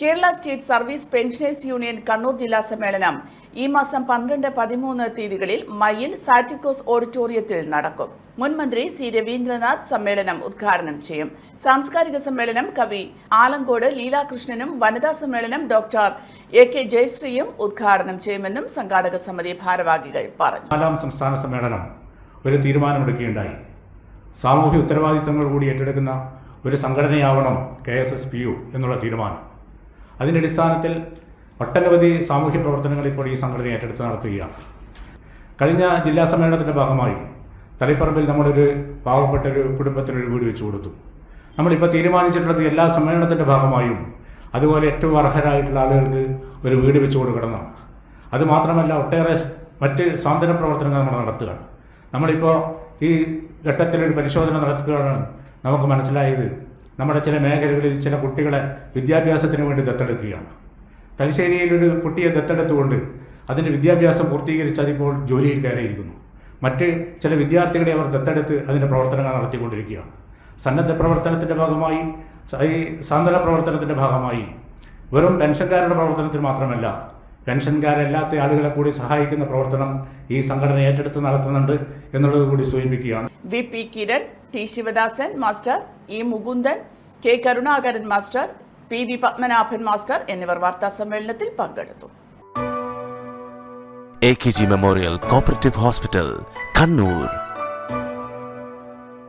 Kerala state service pensioners union Kannur ജില്ലാ സമ്മേളനം ഈ മാസം പന്ത്രണ്ട് പതിമൂന്ന് തീയതികളിൽ മയിൽ സാറ്റിക്കോസ് ഓഡിറ്റോറിയത്തിൽ നടക്കും. മുൻ മന്ത്രി സി രവീന്ദ്രനാഥ് സമ്മേളനം ഉദ്ഘാടനം ചെയ്യും. സാംസ്കാരിക സമ്മേളനം കവി ആലങ്കോട് ലീലാകൃഷ്ണനും വനിതാ സമ്മേളനം ഡോക്ടർ എ കെ ജയശ്രീയും ഉദ്ഘാടനം ചെയ്യുമെന്നും സംഘാടക സമിതി ഭാരവാഹികൾ പറഞ്ഞു. നാലാം സംസ്ഥാന സമ്മേളനം ഒരു തീരുമാനമെടുക്കുകയുണ്ടായി. സാമൂഹ്യ ഉത്തരവാദിത്തങ്ങൾ കൂടി ഏറ്റെടുക്കുന്ന ഒരു സംഘടനയാവണം K S S P U എന്നുള്ള തീരുമാനം. അതിന്റെ അടിസ്ഥാനത്തിൽ ഒട്ടനവധി സാമൂഹ്യ പ്രവർത്തനങ്ങൾ ഇപ്പോൾ ഈ സംഘടന ഏറ്റെടുത്ത് നടത്തുകയാണ്. കഴിഞ്ഞ ജില്ലാ സമ്മേളനത്തിന്റെ ഭാഗമായി തളിപ്പറമ്പിൽ നമ്മളൊരു പാവപ്പെട്ട ഒരു കുടുംബത്തിനൊരു വീട് വെച്ചു കൊടുത്തു. നമ്മളിപ്പോൾ തീരുമാനിച്ചിട്ടുള്ളത് എല്ലാ സമ്മേളനത്തിന്റെ ഭാഗമായും അതുപോലെ ഏറ്റവും അർഹരായിട്ടുള്ള ആളുകൾക്ക് ഒരു വീട് വെച്ചു കൊടുക്കണമെന്നാണ് അതുമാത്രമല്ല ഒട്ടേറെ മറ്റ് സാന്ത്വന പ്രവർത്തനങ്ങൾ നമ്മൾ നടത്തുകയാണ്. നമ്മളിപ്പോൾ ഈ ഘട്ടത്തിലൊരു പരിശോധന നടത്തുകയാണ് നമുക്ക് മനസ്സിലായത്. നമ്മുടെ ചില മേഖലകളിൽ ചില കുട്ടികളെ വിദ്യാഭ്യാസത്തിന് വേണ്ടി ദത്തെടുക്കുകയാണ്. തലശ്ശേരിയിൽ ഒരു കുട്ടിയെ ദത്തെടുത്തുകൊണ്ട് അതിന്റെ വിദ്യാഭ്യാസം പൂർത്തീകരിച്ച് അതിപ്പോൾ ജോലിയിൽ കയറിയിരിക്കുന്നു. മറ്റ് ചില വിദ്യാർത്ഥികളെ അവർ ദത്തെടുത്ത് അതിന്റെ പ്രവർത്തനങ്ങൾ നടത്തിക്കൊണ്ടിരിക്കുകയാണ്. സന്നദ്ധ പ്രവർത്തനത്തിന്റെ ഭാഗമായി ഈ സാന്ത്വന പ്രവർത്തനത്തിന്റെ ഭാഗമായി വെറും പെൻഷൻകാരുടെ പ്രവർത്തനത്തിൽ മാത്രമല്ല പെൻഷൻകാരല്ലാത്ത ആളുകളെ കൂടി സഹായിക്കുന്ന പ്രവർത്തനം ഈ സംഘടന ഏറ്റെടുത്ത് നടത്തുന്നുണ്ട് എന്നുള്ളത് കൂടി സൂചിപ്പിക്കുകയാണ്. V P Kiran T Sivadasan master E Mukundan K Karunakaran master P V Padmanabhan master എന്നിവർ വാർത്താ സമ്മേളനത്തിൽ പങ്കെടുത്തു. A K G memorial cooperative hospital Kannur